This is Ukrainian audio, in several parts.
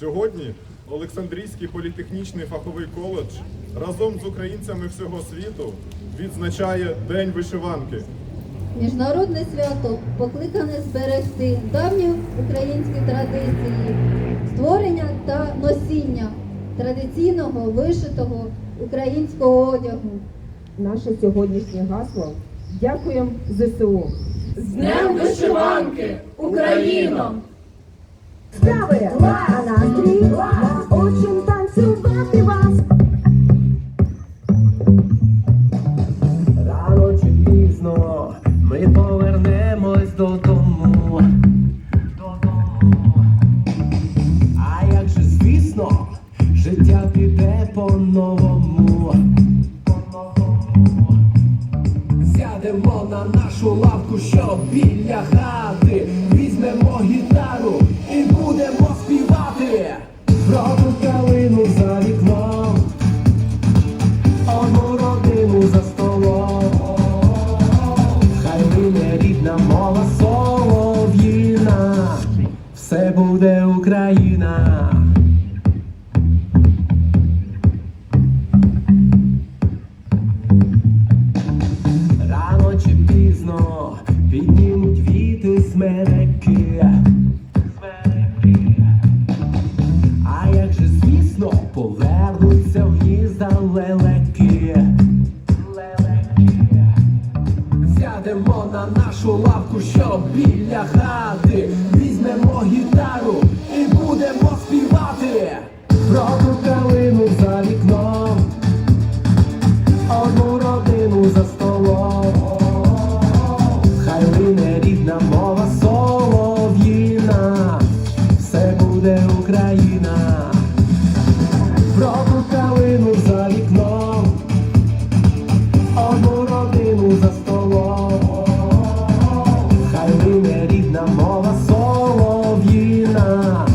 Сьогодні Олександрійський політехнічний фаховий коледж разом з українцями всього світу відзначає День вишиванки. Міжнародне свято покликане зберегти давні українські традиції, створення та носіння традиційного вишитого українського одягу. Наше сьогоднішнє гасло дякуємо ЗСУ. З Днем вишиванки! Україно! По-новому. Сядемо на нашу лавку, що біля хати. Візьмемо гітару і будемо співати. Про ту калину за вікном. Одну родину за столом, хай лине рідна мова солов'їна, все буде Україна. Смереки. А як же, звісно, повернуться в гнізда лелеки. Сядемо на нашу лавку, що біля хати. Рідна мова солов'їна. Все буде Україна. Про калину за вікном. Одну за столом. Хай лине мова солов'їна.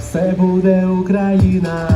Все буде Україна.